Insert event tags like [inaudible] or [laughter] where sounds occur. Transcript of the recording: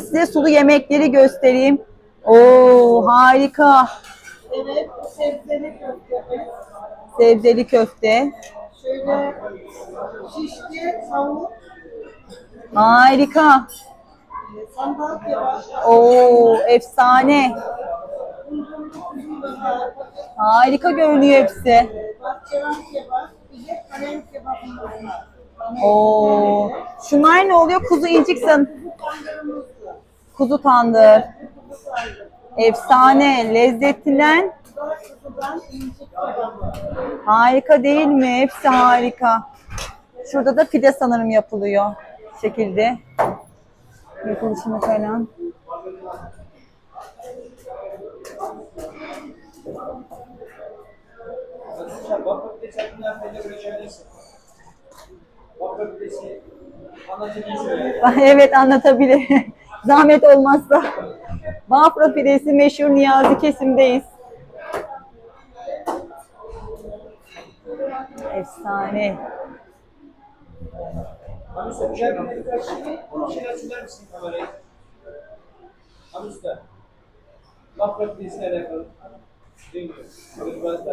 Size sulu yemekleri göstereyim. Oo harika. Evet, sebzeli köftemiz. Sebzeli köfte. Şöyle şişli tavuk, Harika. sandal kebap, Oo efsane. Harika görünüyor hepsi. bahçevan kebap, bir de kalem kebabımız var. Oo. Şunlar ne oluyor? Kuzu incik san. Kuzu tandır. Efsane. Lezzetinden harika değil mi? Hepsi harika. Şurada da pide sanırım yapılıyor. Şekilde. Yapılışını falan. [laughs] Evet anlatabilir. Zahmet olmazsa. Bafra pidesi meşhur Niyazi kesimdeyiz. Efsane. Abi usta. Bafra pidesiyle alakalı. Dinliyorum. Böyle biraz